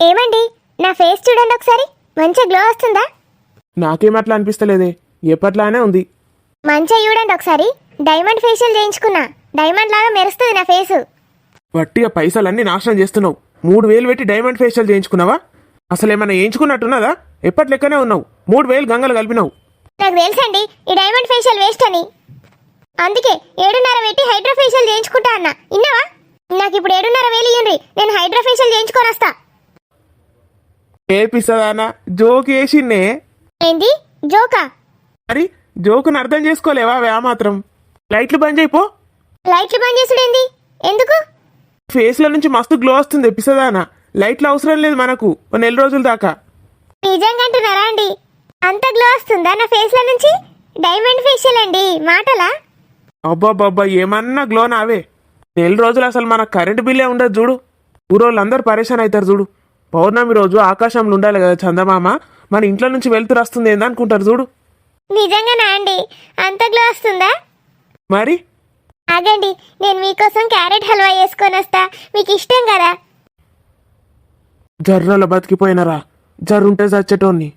ఏమండి? నా ఫేస్ చూడండి ఒకసారి. మంచిగా గ్లో వస్తుందా? నాకేం అట్లా అనిపిస్తలేదే. ఎప్పట్లానే ఉంది. మంచిగా చూడండి ఒకసారి. డైమండ్ ఫేషియల్ చేయించుకున్నా. డైమండ్ లాగా మెరుస్తుంది నా ఫేసు. వట్టిగా పైసలన్నీ నాశనం చేస్తున్నావు. మూడు వేలు పెట్టి డైమండ్ ఫేషియల్ చేయించుకున్నావా? అసలు ఏమైనా చేయించుకున్నట్టున్నదా? ఎప్పటి లెక్కనే ఉన్నావు. మూడు వేలు గంగలు కలిపినావు. నాకు తెలుసండి ఈ డైమండ్ ఫేషియల్ వేస్ట్ అని. అందుకే ఏడున్నర పెట్టి హైడ్రా ఫేషియల్ చేయించుకుంటా అన్న. ఇన్నావా నాకు ఇప్పుడు ఏడున్నర వేలు ఇయ్యండి నేను హైడ్రా ఫేషియల్ చేయించుకొని వస్తా. ఏపిస్తుందానా జోక్ వేసిందే ఏంది? జోకా? మరి జోకును అర్థం చేసుకోలేవా వ్యా మాత్రం? లైట్లు బంద్ చేయిపో లైట్లు బంద్ చేసుడేంది? ఎందుకు? ఫేస్ల నుంచి మస్తు గ్లో వస్తుంది ఎపిసదానా లైట్లు అవసరం లేదు మనకు ఓ నెల రోజుల దాకా. నిజంగా అంటున్నారా అండి? అంత గ్లో వస్తుందా నా ఫేస్లో నుంచి? డైమండ్ ఫేషియల్ అండి మాటలా? అబ్బాబ్బా ఏమన్నా గ్లో నావే నెల రోజులు అసలు మన కరెంట్ బిల్లే ఉండదు చూడు. ఊరోళ్ళందరూ పరేషాన్ అవుతారు చూడు. పౌర్ణమి రోజు ఆకాశంలో ఉండాలి కదా చందమామ? మన ఇంట్లో నుంచి వెళ్తురు వస్తుంది ఏందనుకుంటారు చూడు. నిజంగానా అండి? అంత గ్లో వస్తుందా? మరి? ఆగండి నేను మీకోసం క్యారెట్ హల్వా చేసుకొని వస్తా. మీకు ఇష్టం కదా? జర్రలో బతికిపోయినరా. జర్రుంటే చచ్చేటోన్ని.